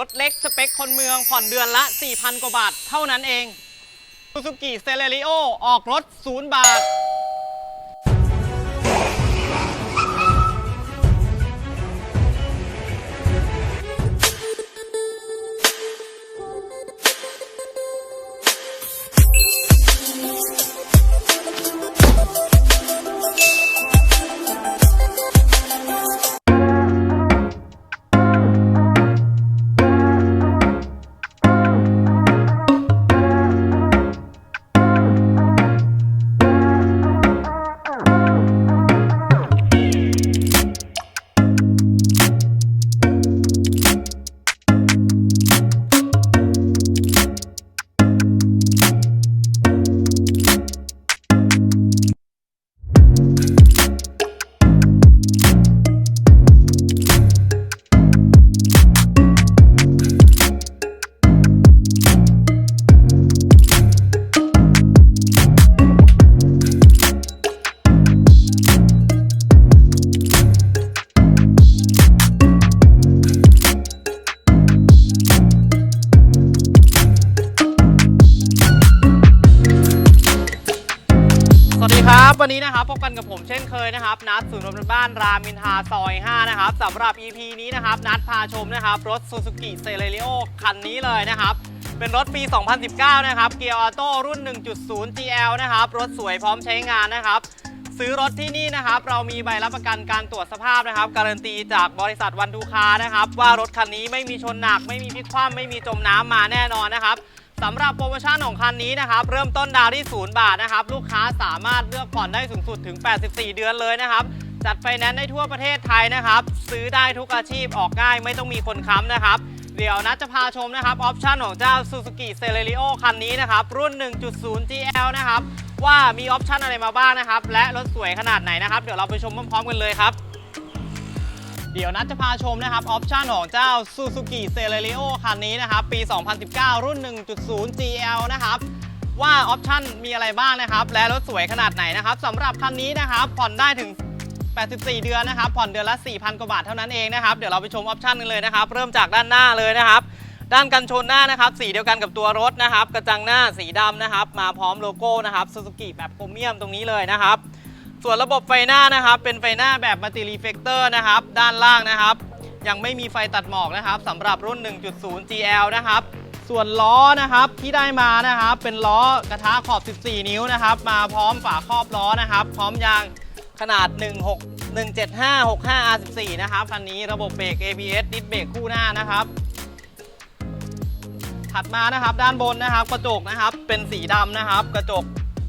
รถเล็กสเปคคนเมืองผ่อนเดือนละ 4,000 กว่าบาท เท่านั้นเอง Suzuki Celerio ออกรถ 0 บาท วันนี้นะครับพบกันกับผมเช่นเคยนะครับ นัดศูนย์รวมบ้านรามินทาซอย 5 นะครับสำหรับ EP นี้นะครับ นัดพาชมนะครับ รถ Suzuki Celerio คันนี้เลยนะครับ เป็นรถปี 2019 นะครับ เกียร์ออโต้รุ่น 1.0 GL นะครับ รถสวยพร้อมใช้งานนะครับซื้อรถที่นี่นะครับ เรามีใบรับประกันการตรวจสภาพนะครับ การันตีจากบริษัทวันดูคานะครับ ว่ารถคันนี้ไม่มีชนหนัก ไม่มีพลิกคว่ำไม่มีจมน้ำมาแน่นอนนะครับ สำหรับโปรโมชั่นของคันนี้นะครับ เริ่มต้นดาวที่ 0 บาทนะครับ ลูกค้าสามารถเลือกผ่อนได้สูงสุดถึง 84 เดือนเลยนะครับ จัดไฟแนนซ์ได้ทั่วประเทศไทยนะครับ ซื้อได้ทุกอาชีพออกง่ายไม่ต้องมีคนค้ำนะครับ เดี๋ยวนัดจะพาชมนะครับ ออปชั่นของเจ้า Suzuki Celerio คันนี้นะครับ รุ่น 1.0 GL นะครับ ว่ามีออปชั่นอะไรมาบ้างนะครับ และรถสวยขนาดไหนนะครับ เดี๋ยวเราไปชมพร้อมๆกันเลยครับ เดี๋ยวนัดจะพาชมนะครับ ออปชันของเจ้า Suzuki Celerio คันนี้นะครับ ปี 2019 รุ่น 1.0 GL นะครับ ว่าออปชันมีอะไรบ้างนะครับ และรถสวยขนาดไหนนะครับสำหรับคันนี้นะครับ ผ่อนได้ถึง 84 เดือนนะครับ ผ่อนเดือนละ 4,000 กว่าบาทเท่านั้นเองนะครับ เดี๋ยวเราไปชมออปชันกันเลยนะครับ เริ่มจากด้านหน้าเลยนะครับด้านกันชนหน้านะครับสีเดียวกันกับตัวรถนะครับ กระจังหน้าสีดำนะครับ มาพร้อมโลโก้นะครับ Suzuki แบบโครเมียมตรงนี้เลยนะครับ ส่วนระบบไฟหน้านะครับ เป็นไฟหน้าแบบมัลติรีเฟกเตอร์นะครับ ด้านล่างนะครับ ยังไม่มีไฟตัดหมอกนะครับสำหรับรุ่น 1.0 GL นะครับ ส่วนล้อนะครับที่ได้มานะครับ เป็นล้อกระทะขอบ 14 นิ้วนะครับ มาพร้อมฝาครอบล้อนะครับ พร้อมยางขนาด 16 175 65 R14 นะครับคันนี้ระบบเบรก ABS ดิสเบรกคู่หน้านะครับ ถัดมานะครับด้านบนนะครับ กระจกนะครับเป็นสีดำนะครับ กระจก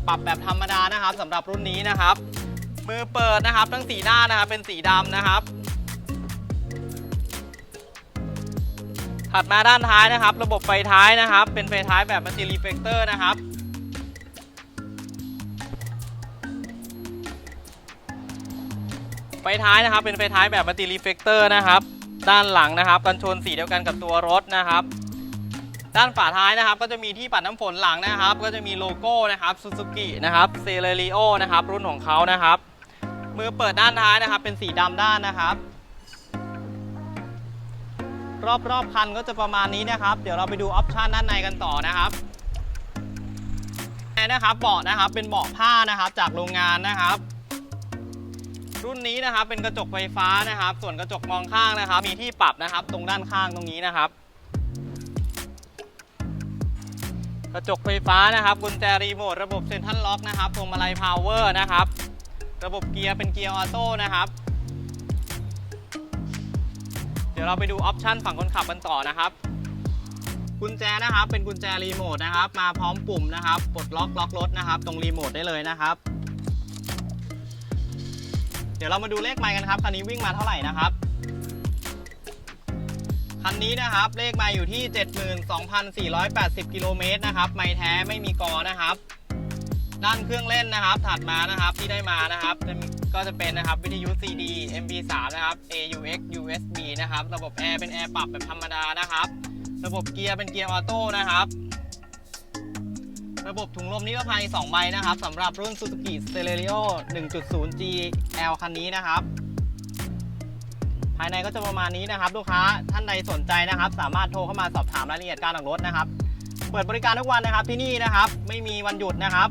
ปรับแบบธรรมดานะครับสำหรับรุ่นนี้นะครับ มือเปิดนะครับ ทั้งสีหน้านะครับเป็นสีดำนะครับ ถัดมาด้านท้ายนะครับ ระบบไฟท้ายนะครับ เป็นไฟท้ายแบบมัลติรีเฟกเตอร์นะครับไฟท้ายนะครับเป็นไฟท้ายแบบมัลติรีเฟกเตอร์นะครับ ด้านหลังนะครับกันชนสีเดียวกันกับตัวรถนะครับ ด้านฝาท้ายนะครับ ก็จะมีที่ปัดน้ำฝนหลังนะครับ ก็จะมีโลโก้นะครับ Suzuki นะครับ Celerio นะครับรุ่นของเขานะครับ มือเปิดด้านท้ายนะครับ เป็นสีดำด้านนะครับ รอบๆคันก็จะประมาณนี้นะครับ เดี๋ยวเราไปดูออปชันด้านในกันต่อนะครับนะครับเบาะนะครับเป็นเบาะผ้านะครับ จากโรงงานนะครับ รุ่นนี้นะครับเป็นกระจกไฟฟ้านะครับ ส่วนกระจกมองข้างนะครับ มีที่ปรับนะครับ ตรงด้านข้างตรงนี้นะครับ กระจกไฟฟ้านะครับกุญแจรีโมทระบบเซ็นทรัลล็อกนะครับพวงมาลัยพาวเวอร์นะครับ ระบบเกียร์เป็นเกียร์ออโต้นะครับ เดี๋ยวเราไปดูออปชันฝั่งคนขับกันต่อนะครับกุญแจนะครับ เป็นกุญแจรีโมทนะครับ มาพร้อมปุ่มนะครับปลดล็อกล็อกรถนะครับ ตรงรีโมทได้เลยนะครับ เดี๋ยวเรามาดูเลขไมล์กันครับคันนี้วิ่งมาเท่าไหร่นะครับคันนี้นะครับเลขไมาอยู่ที่ 72,480 กิโลเมตรนะครับไม่แท้ไม่มีกอนะครับ ด้านเครื่องเล่นนะครับ ถัดมานะครับที่ได้มานะครับก็จะเป็นนะครับวิทยุ CD MP3 นะครับ AUX USB นะครับระบบแอร์เป็นแอร์ปรับแบบธรรมดานะครับ ระบบเกียร์เป็นเกียร์ออโต้นะครับ ระบบถุงลมนิรภัย 2 ใบนะครับสำหรับรุ่น Suzuki Celerio 1.0 GL คันนี้นะครับภภายในก็จะประมาณนี้นะครับ ลูกค้าท่านใดสนใจนะครับ สามารถโทรเข้ามาสอบถามรายละเอียดการออกรถนะครับ เปิดบริการทุกวันนะครับที่นี่นะครับ ไม่มีวันหยุดนะครับ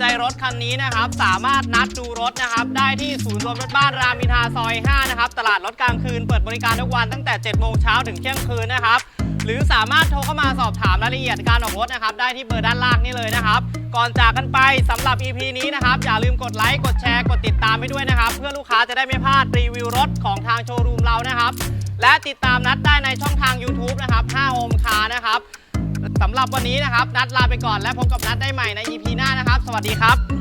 ใจรถคันนี้นะครับ สามารถนัดดูรถนะครับ ได้ที่ศูนย์รวมรถบ้านรามอินทราซอย 5 นะครับ ตลาดรถกลางคืนเปิดบริการทุกวันตั้งแต่ 7 โมงเช้าถึงเที่ยงคืนนะครับ หรือสามารถโทรเข้ามาสอบถามรายละเอียดการออกรถนะครับ ได้ที่เบอร์ด้านล่างนี่เลยนะครับ ก่อนจากกันไปสำหรับ EP นี้นะครับ อย่าลืมกดไลค์กดแชร์กดติดตามไปด้วยนะครับ เพื่อลูกค้าจะได้ไม่พลาดรีวิวรถของทางโชว์รูมเรานะครับและติดตามนัดได้ในช่องทาง YouTube นะครับ5 Home Car นะครับ สำหรับวันนี้นะครับ นัดลาไปก่อนและพบกับนัดได้ใหม่ใน EP หน้านะครับ สวัสดีครับ